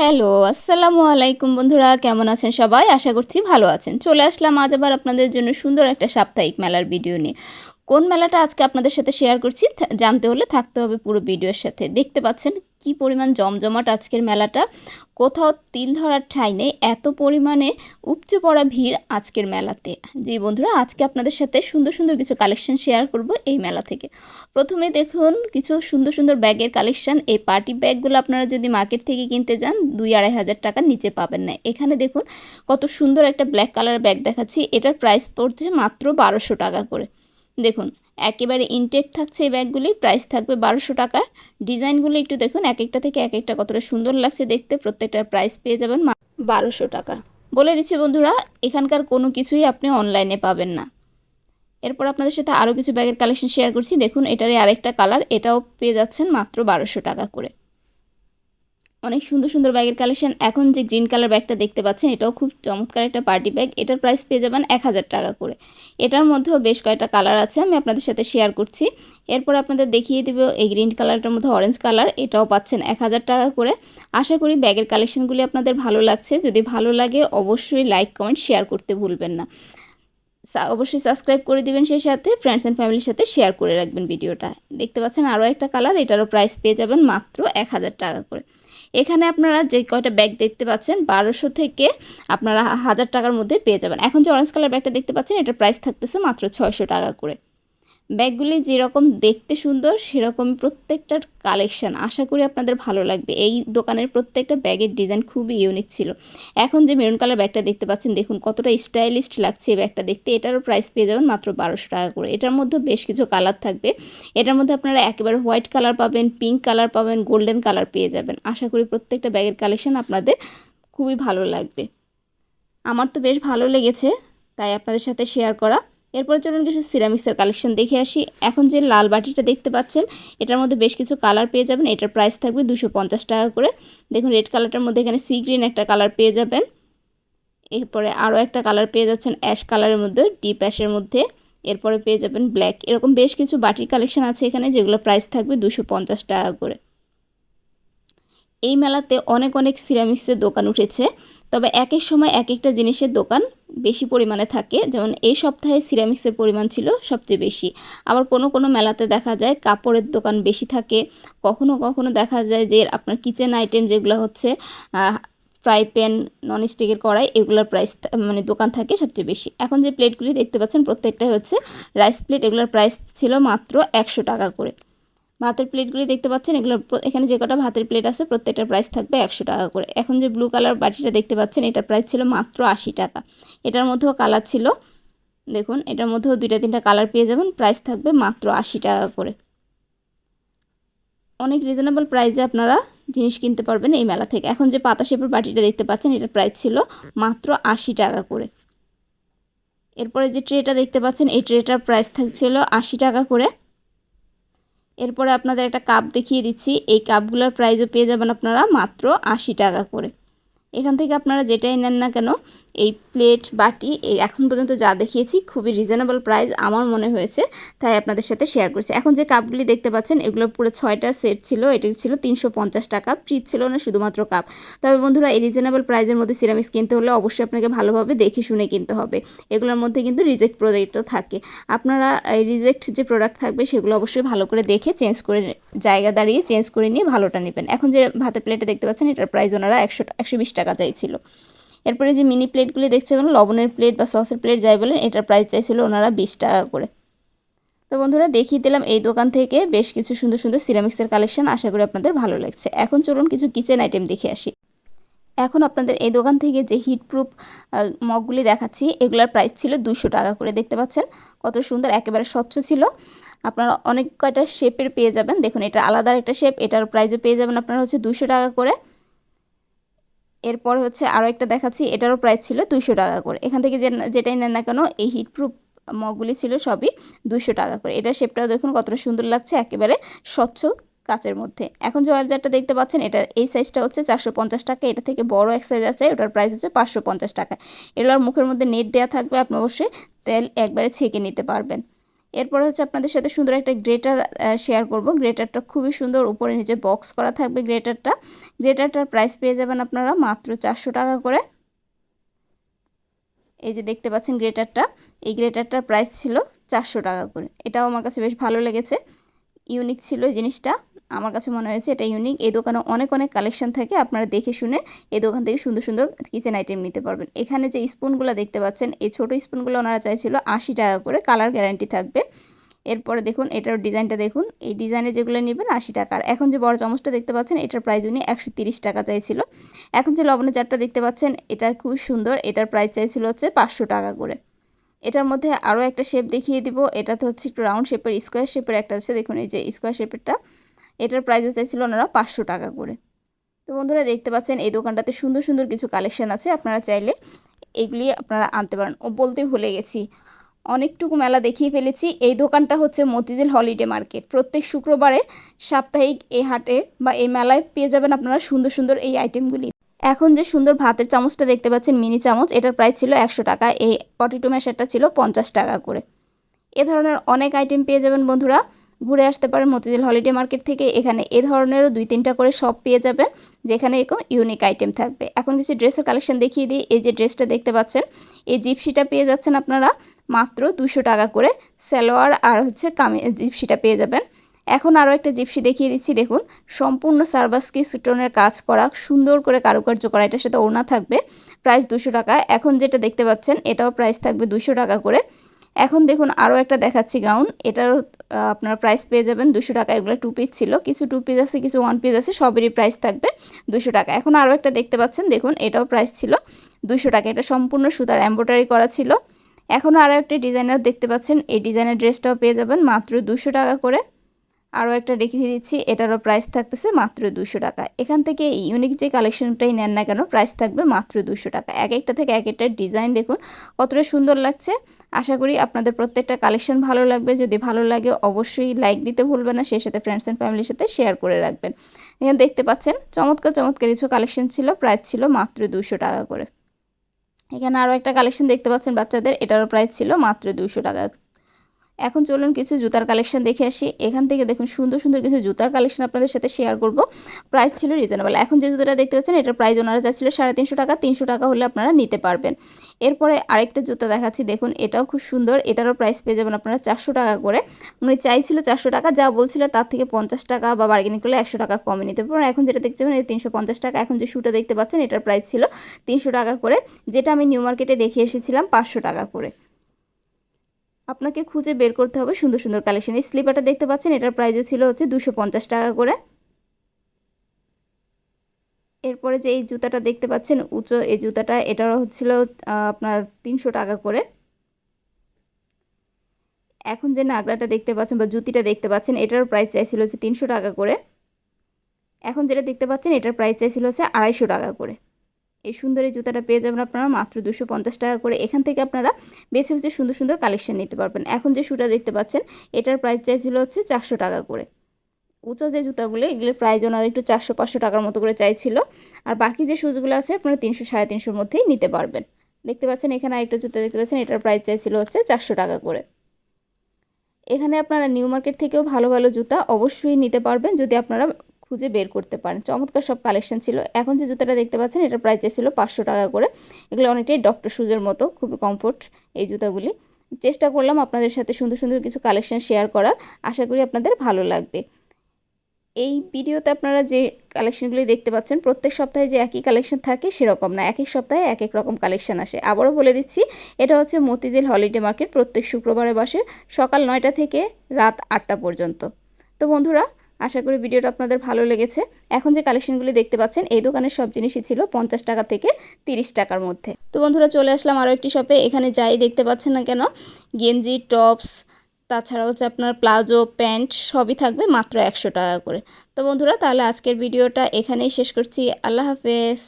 Hello, আসসালামু আলাইকুম বন্ধুরা, কেমন আছেন সবাই? আশা করছি ভালো আছেন। চলে আসলাম আজ আবার আপনাদের জন্য সুন্দর একটা সাপ্তাহিক মেলার ভিডিও নিয়ে। কোন মেলাটা আজকে আপনাদের সাথে শেয়ার করছি জানতে হলে থাকতে হবে পুরো ভিডিওর সাথে। দেখতে পাচ্ছেন কি পরিমাণ জমজমাট আজকের মেলাটা? কোথাও তিল ধরার ঠাঁই নেই, এত পরিমাণে উপচে পড়া ভিড় আজকের মেলাতে। যে বন্ধুরা, আজকে আপনাদের সাথে সুন্দর সুন্দর কিছু কালেকশন শেয়ার করব এই মেলা থেকে। প্রথমে দেখুন, কিছু সুন্দর সুন্দর ব্যাগের কালেকশন এই পার্টি ব্যাগগুলো আপনারা যদি মার্কেট থেকে কিনতে যান, দুই আড়াই হাজার টাকার নিচে পাবেন না। এখানে দেখুন, কত সুন্দর একটা ব্ল্যাক কালার ব্যাগ দেখাচ্ছি। এটার প্রাইস পড়ছে মাত্র বারোশো টাকা করে। দেখুন, একেবারে ইনটেক থাকছে এই ব্যাগগুলি প্রাইস থাকবে বারোশো টাকা। ডিজাইনগুলো একটু দেখুন এক একটা থেকে এক একটা কতটা সুন্দর লাগছে দেখতে, প্রত্যেকটার প্রাইস পেয়ে যাবেন বারোশো টাকা। বলে দিচ্ছি বন্ধুরা, এখানকার কোনো কিছুই আপনি অনলাইনে পাবেন না। এরপর আপনাদের সাথে আরও কিছু ব্যাগের কালেকশন শেয়ার করছি। দেখুন, এটারই আরেকটা কালার এটাও পেয়ে যাচ্ছেন মাত্র বারোশো টাকা করে। অনেক সুন্দর সুন্দর ব্যাগের কালেকশন। এখন যে গ্রিন কালার ব্যাগটা দেখতে পাচ্ছেন, এটাও খুব চমৎকার একটা পার্টি ব্যাগ। এটার প্রাইস পেয়ে যাবেন এক হাজার টাকা করে। এটার মধ্যেও বেশ কয়েকটা কালার আছে, আমি আপনাদের সাথে শেয়ার করছি। এরপর আপনাদের দেখিয়ে দেবো এই গ্রিন কালারটার মধ্যে অরেঞ্জ কালার, এটাও পাচ্ছেন এক হাজার টাকা করে। আশা করি ব্যাগের কালেকশনগুলি আপনাদের ভালো লাগছে। যদি ভালো লাগে, অবশ্যই লাইক, কমেন্ট, শেয়ার করতে ভুলবেন না। অবশ্যই সাবস্ক্রাইব করে দিবেন সেই সাথে ফ্রেন্ডস অ্যান্ড ফ্যামিলির সাথে শেয়ার করে রাখবেন ভিডিওটা। দেখতে পাচ্ছেন আরও একটা কালার, এটারও প্রাইস পেয়ে যাবেন মাত্র এক হাজার টাকা করে। এখানে আপনারা যে কয়টা ব্যাগ দেখতে পাচ্ছেন, বারোশো থেকে আপনারা হাজার টাকার মধ্যে পেয়ে যাবেন। এখন যে অরেঞ্জ কালার ব্যাগটা দেখতে পাচ্ছেন, এটার প্রাইস থাকতেছে মাত্র ছয়শো টাকা করে। ব্যাগগুলি যেরকম দেখতে সুন্দর, সেরকম প্রত্যেকটার কালেকশন আশা করি আপনাদের ভালো লাগবে। এই দোকানের প্রত্যেকটা ব্যাগের ডিজাইন খুবই ইউনিক ছিল। এখন যে মেরুন কালার ব্যাগটা দেখতে পাচ্ছেন, দেখুন কতটা স্টাইলিস্ট লাগছে এই ব্যাগটা দেখতে। এটারও প্রাইস পেয়ে যাবেন মাত্র বারোশো টাকা করে। এটার মধ্যে বেশ কিছু কালার থাকবে। এটার মধ্যে আপনারা একেবারে হোয়াইট কালার পাবেন পিঙ্ক কালার পাবেন গোল্ডেন কালার পেয়ে যাবেন। আশা করি প্রত্যেকটা ব্যাগের কালেকশন আপনাদের খুবই ভালো লাগবে। আমার তো বেশ ভালো লেগেছে, তাই আপনাদের সাথে শেয়ার করা। এরপরে চলুন কিছু সিরামিক্সের কালেকশন দেখে আসি। এখন যে লাল বাটিটা দেখতে পাচ্ছেন, এটার মধ্যে বেশ কিছু কালার পেয়ে যাবেন। এটার প্রাইস থাকবে দুশো টাকা করে। দেখুন, রেড কালারটার মধ্যে এখানে সি গ্রিন একটা কালার পেয়ে যাবেন। এরপরে আরও একটা কালার পেয়ে যাচ্ছেন অ্যাশ কালারের মধ্যে, ডিপ অ্যাশের মধ্যে। এরপরে পেয়ে যাবেন ব্ল্যাক। এরকম বেশ কিছু বাটির কালেকশন আছে এখানে, যেগুলো প্রাইস থাকবে দুশো টাকা করে। এই মেলাতে অনেক অনেক সিরামিক্সের দোকান উঠেছে। তবে এক এক সময় এক একটা জিনিসের দোকান বেশি পরিমাণে থাকে। যেমন এই সপ্তাহে সিরামিক্সের পরিমাণ ছিল সবচেয়ে বেশি। আবার কোনো কোনো মেলাতে দেখা যায় কাপড়ের দোকান বেশি থাকে। কখনো কখনো দেখা যায় যে আপনার কিচেন আইটেম যেগুলো হচ্ছে ফ্রাই প্যান ননস্টিকের কড়াই, এগুলোর প্রাইস মানে দোকান থাকে সবচেয়ে বেশি। এখন যে প্লেটগুলি দেখতে পাচ্ছেন, প্রত্যেকটাই হচ্ছে রাইস প্লেট এগুলোর প্রাইস ছিল মাত্র একশো টাকা করে। ভাতের প্লেটগুলি দেখতে পাচ্ছেন, এগুলো এখানে যে কটা ভাতের প্লেট আছে প্রত্যেকটার প্রাইস থাকবে একশো টাকা করে। এখন যে ব্লু কালার বাটিটা দেখতে পাচ্ছেন, এটার প্রাইস ছিল মাত্র আশি টাকা। এটার মধ্যেও কালার ছিল, দেখুন, এটার মধ্যেও দুইটা তিনটা কালার পেয়ে যাবেন প্রাইস থাকবে মাত্র আশি টাকা করে। অনেক রিজনেবল প্রাইসে আপনারা জিনিস কিনতে পারবেন এই মেলা থেকে। এখন যে পাতা শেপের বাটিটা দেখতে পাচ্ছেন, এটার প্রাইস ছিল মাত্র আশি টাকা করে। এরপরে যে ট্রেটা দেখতে পাচ্ছেন, এই ট্রেটার প্রাইস থাকছিল আশি টাকা করে। এরপরে আপনাদের একটা কাপ দেখিয়ে দিচ্ছি। এই কাপগুলোর প্রাইসও পেয়ে যাবেন আপনারা মাত্র আশি টাকা করে। এখান থেকে আপনারা যেটাই নেন না কেন, এই প্লেট, বাটি, এই এখন পর্যন্ত যা দেখিয়েছি খুবই রিজনেবল প্রাইস আমার মনে হয়েছে, তাই আপনাদের সাথে শেয়ার করছি। এখন যে কাপগুলি দেখতে পাচ্ছেন এগুলোর পুরো ছয়টা সেট ছিল, এটি ছিল তিনশো পঞ্চাশ টাকা ফ্রিজ ছিল না, শুধুমাত্র কাপ তবে বন্ধুরা, এই রিজনেবল প্রাইজের মধ্যে সিরামিক্স কিনতে হলে অবশ্যই আপনাকে ভালোভাবে দেখে শুনে কিনতে হবে। এগুলোর মধ্যে কিন্তু রিজেক্ট প্রোডাক্টও থাকে। আপনারা এই রিজেক্ট যে প্রোডাক্ট থাকবে, সেগুলো অবশ্যই ভালো করে দেখে চেঞ্জ করে, জায়গা দাঁড়িয়ে চেঞ্জ করে নিয়ে ভালোটা নেবেন। এখন যে ভাতের প্লেটে দেখতে পাচ্ছেন, এটার প্রাইস ওনারা একশো একশো টাকা চাইছিল। এরপরে যে মিনি প্লেটগুলি দেখতে পাবেন লবণের প্লেট বা সসের প্লেট যাই বলেন, এটার প্রাইস চাইছিল ওনারা বিশ টাকা করে। তো বন্ধুরা, দেখিয়ে দিলাম এই দোকান থেকে বেশ কিছু সুন্দর সুন্দর সিরামিক্সের কালেকশন আশা করি আপনাদের ভালো লাগছে। এখন চলুন কিছু কিচেন আইটেম দেখে আসি। এখন আপনাদের এই দোকান থেকে যে হিটপ্রুফ মগগুলি দেখাচ্ছি, এগুলোর প্রাইস ছিল দুশো টাকা করে, দেখতে পাচ্ছেন? কত সুন্দর, একেবারে স্বচ্ছ ছিল। আপনারা অনেক কয়টা শেপের পেয়ে যাবেন। দেখুন, এটা আলাদা একটা শেপ এটার প্রাইসে পেয়ে যাবেন আপনারা হচ্ছে দুশো টাকা করে। এরপর হচ্ছে আরও একটা দেখাচ্ছি, এটারও প্রাইস ছিল দুশো টাকা করে। এখান থেকে যে, যেটাই নেন না কেন, এই হিটপ্রুফ মগগুলি ছিল সবই দুশো টাকা করে। এটার শেপটাও দেখুন কতটা সুন্দর লাগছে, একেবারে স্বচ্ছ কাচের মধ্যে। এখন যে অয়েল জারটা দেখতে পাচ্ছেন, এটা, এই সাইজটা হচ্ছে চারশো পঞ্চাশ টাকা। এটা থেকে বড় এক সাইজ আছে, ওটার প্রাইস হচ্ছে পাঁচশো পঞ্চাশ টাকা। এগুলোর মুখের মধ্যে নেট দেওয়া থাকবে, আপনি অবশ্যই তেল একবারে ছেঁকে নিতে পারবেন। এরপর হচ্ছে আপনাদের সাথে সুন্দর একটা গ্রেটার শেয়ার করব। গ্রেটারটা খুবই সুন্দর। উপরে নিচে বক্স করা থাকবে গ্রেটারটা। গ্রেটারটার প্রাইস পেয়ে যাবেন আপনারা মাত্র চারশো টাকা করে। এই যে দেখতে পাচ্ছেন গ্রেটারটা। এই গ্রেটারটার প্রাইস ছিল চারশো টাকা করে। এটাও আমার কাছে বেশ ভালো লেগেছে। ইউনিক ছিল জিনিসটা। আমার কাছে মনে হয়েছে এটা ইউনিক এই দোকানে অনেক অনেক কালেকশন থাকে, আপনারা দেখে শুনে এই দোকান থেকে সুন্দর সুন্দর কিচেন আইটেম নিতে পারবেন। এখানে যে স্পুনগুলো দেখতে পাচ্ছেন, এই ছোটো স্পুনগুলো ওনারা চাইছিল আশি টাকা করে কালার গ্যারান্টি থাকবে। এরপরে দেখুন, এটার ডিজাইনটা দেখুন, এই ডিজাইনে যেগুলো নেবেন আশি টাকার এখন যে বড় চামচটা দেখতে পাচ্ছেন, এটার প্রাইস উনি একশো টাকা চাইছিল। এখন যে লবণের চারটা দেখতে পাচ্ছেন, এটা খুব সুন্দর, এটার প্রাইস চাইছিল হচ্ছে পাঁচশো টাকা করে। এটার মধ্যে আরও একটা শেপ দেখিয়ে দিব এটা তো হচ্ছে একটু রাউন্ড শেপের স্কোয়ার শেপের একটা আছে, দেখুন এই যে স্কোয়ার শেপেরটা এটার প্রাইসও চাইছিল ওনারা পাঁচশো টাকা করে। তো বন্ধুরা দেখতে পাচ্ছেন এই দোকানটাতে সুন্দর সুন্দর কিছু কালেকশন আছে, আপনারা চাইলে এগুলি আপনারা আনতে পারেন। ও বলতে ভুলে গেছি, অনেকটুকু মেলা দেখিয়ে ফেলেছি। এই দোকানটা হচ্ছে মতিঝিল হলিডে মার্কেট প্রত্যেক শুক্রবারে সাপ্তাহিক এই হাটে বা এই মেলায় পেয়ে যাবেন আপনারা সুন্দর সুন্দর এই আইটেমগুলি এখন যে সুন্দর ভাতের চামচটা দেখতে পাচ্ছেন, মিনি চামচ, এটার প্রাইস ছিল একশো টাকা, এই পটেটো ম্যাশারটা ছিল পঞ্চাশ টাকা করে। এ ধরনের অনেক আইটেম পেয়ে যাবেন বন্ধুরা। ঘুরে আসতে পারেন মতিঝিল হলিডে মার্কেট থেকে। এখানে এ ধরনেরও দুই তিনটা করে সব পেয়ে যাবেন যেখানে এরকম ইউনিক আইটেম থাকবে। এখন কিছু ড্রেসের কালেকশন দেখিয়ে দিই। এই যে ড্রেসটা দেখতে পাচ্ছেন, এই জিপসিটা পেয়ে যাচ্ছেন আপনারা মাত্র দুশো টাকা করে সালোয়ার আর হচ্ছে কামি জিপসিটা পেয়ে যাবেন। এখন আরও একটা জিপসি দেখিয়ে দিচ্ছি, দেখুন। সম্পূর্ণ সার্ভাসকি স্টোনের কাজ করা, সুন্দর করে কারুকার্য করা, এটার সাথে ওনা থাকবে প্রাইস দুশো টাকা। এখন যেটা দেখতে পাচ্ছেন, এটাও প্রাইস থাকবে দুশো টাকা করে। এখন দেখুন আরও একটা দেখাচ্ছি গাউন এটারও আপনার প্রাইস পেয়ে যাবেন দুশো টাকা। এগুলো টু পিস ছিল। কিছু টু পিস আছে, কিছু ওয়ান পিস আছে, সবেরই প্রাইস থাকবে দুশো টাকা। এখন আরও একটা দেখতে পাচ্ছেন, দেখুন এটাও প্রাইস ছিল দুশো টাকা। এটা সম্পূর্ণ সুতার এম্ব্রয়ডারি করা ছিল। এখনও আরও একটা ডিজাইনার দেখতে পাচ্ছেন, এই ডিজাইনের ড্রেসটাও পেয়ে যাবেন মাত্র দুশো টাকা করে। আরও একটা দেখিয়ে দিচ্ছি, এটারও প্রাইস থাকতেছে মাত্র দুশো টাকা। এখান থেকে ইউনিক যে কালেকশনটাই নেন না কেন প্রাইস থাকবে মাত্র দুশো টাকা। এক একটা থেকে এক একটা ডিজাইন দেখুন, কতটা সুন্দর লাগছে। আশা করি আপনাদের প্রত্যেকটা কালেকশন ভালো লাগবে। যদি ভালো লাগে অবশ্যই লাইক দিতে ভুলবেন না, সেই সাথে ফ্রেন্ডস অ্যান্ড ফ্যামিলির সাথে শেয়ার করে রাখবেন। এখানে দেখতে পাচ্ছেন, চমৎকার চমৎকার কিছু কালেকশন ছিল প্রাইস ছিল মাত্র দুশো টাকা করে। এখানে আরও একটা কালেকশন দেখতে পাচ্ছেন বাচ্চাদের, এটারও প্রাইস ছিল মাত্র দুশো টাকা এখন চলুন কিছু জুতার কালেকশন দেখে আসি। এখান থেকে দেখুন সুন্দর সুন্দর কিছু জুতার কালেকশন আপনাদের সাথে শেয়ার করব। প্রাইস ছিল রিজনেবল এখন যে জুতোটা দেখতে পাচ্ছেন, এটার প্রাইস ওনারা যাচ্ছিল সাড়ে তিনশো টাকা। তিনশো টাকা হলে আপনারা নিতে পারবেন। এরপরে আরেকটা জুতা দেখাচ্ছি। দেখুন, এটাও খুব সুন্দর। এটারও প্রাইস পেয়ে যাবেন আপনারা চারশো টাকা করে। উনি চাইছিল চারশো টাকা, যা বলছিল তার থেকে পঞ্চাশ টাকা বা বার্গেনিং করলে একশো টাকা কমে নিতে পারেন এখন যেটা দেখতে পাবেন তিনশো পঞ্চাশ টাকা। এখন যে শুটা দেখতে পাচ্ছেন, এটার প্রাইস ছিল তিনশো টাকা করে। যেটা আমি নিউ মার্কেটে দেখে এসেছিলাম, পাঁচশো টাকা করে। আপনাকে খুঁজে বের করতে হবে সুন্দর সুন্দর কালেকশন এই স্লিপারটা দেখতে পাচ্ছেন, এটার প্রাইসও ছিল হচ্ছে দুশো পঞ্চাশ টাকা করে। এরপরে যে এই জুতাটা দেখতে পাচ্ছেন, উঁচু এই জুতাটা, এটারও হচ্ছিল আপনার তিনশো টাকা করে। এখন যে নাগরাটা দেখতে পাচ্ছেন বা জুতিটা দেখতে পাচ্ছেন এটার প্রাইস চাইছিল হচ্ছে তিনশো টাকা করে। এখন যেটা দেখতে পাচ্ছেন, এটার প্রাইস চাইছিল হচ্ছে আড়াইশো টাকা করে। এই সুন্দর এই জুতাটা পেয়ে যাবেন আপনারা মাত্র দুশো পঞ্চাশ টাকা করে। এখান থেকে আপনারা বেছে বেছে সুন্দর সুন্দর কালেকশন নিতে পারবেন। এখন যে শুটা দেখতে পাচ্ছেন, এটার প্রাইস চাইছিল হচ্ছে চারশো টাকা করে। উঁচা যে জুতাগুলো, এগুলোর প্রাইস ওনারা একটু চারশো পাঁচশো টাকার মতো করে চাইছিল। আর বাকি যে শুজগুলো আছে, আপনারা তিনশো সাড়ে তিনশোর মধ্যেই নিতে পারবেন। দেখতে পাচ্ছেন, এখানে আরেকটা জুতা দেখতে পাচ্ছেন, এটার প্রাইস চাইছিল হচ্ছে চারশো টাকা করে। এখানে আপনারা নিউ মার্কেট থেকেও ভালো ভালো জুতা অবশ্যই নিতে পারবেন। যদি আপনারা খুঁজে বের করতে পারেন। চমৎকার সব কালেকশন ছিল। এখন যে জুতাটা দেখতে পাচ্ছেন এটা প্রাইস ছিল পাঁচশো টাকা করে। এগুলো অনেকটাই ডক্টর শুজের মতো, খুবই কমফোর্ট এই জুতাগুলি। চেষ্টা করলাম আপনাদের সাথে সুন্দর সুন্দর কিছু কালেকশন শেয়ার করার। আশা করি আপনাদের ভালো লাগবে। এই ভিডিওতে আপনারা যে কালেকশনগুলি দেখতে পাচ্ছেন, প্রত্যেক সপ্তাহে যে একই কালেকশন থাকে, সেরকম না। এক এক সপ্তাহে এক এক রকম কালেকশন আসে। আবারও বলে দিচ্ছি, এটা হচ্ছে মতিঝিল হলিডে মার্কেট প্রত্যেক শুক্রবারে বসে সকাল নয়টা থেকে রাত আটটা পর্যন্ত। তো বন্ধুরা আশা করি ভিডিওটা আপনাদের ভালো লেগেছে। এখন যে কালেকশনগুলি দেখতে পাচ্ছেন, এই দোকানের সব জিনিসই ছিল পঞ্চাশ টাকা থেকে তিরিশ টাকার মধ্যে। তো বন্ধুরা, চলে আসলাম আরও একটি শপে এখানে যাই দেখতে পাচ্ছেন না কেন, গেঞ্জি, টপস, তাছাড়া হচ্ছে আপনার প্লাজো, প্যান্ট সবই থাকবে মাত্র একশো টাকা করে। তো বন্ধুরা, তাহলে আজকের ভিডিওটা এখানেই শেষ করছি। আল্লাহ হাফেজ।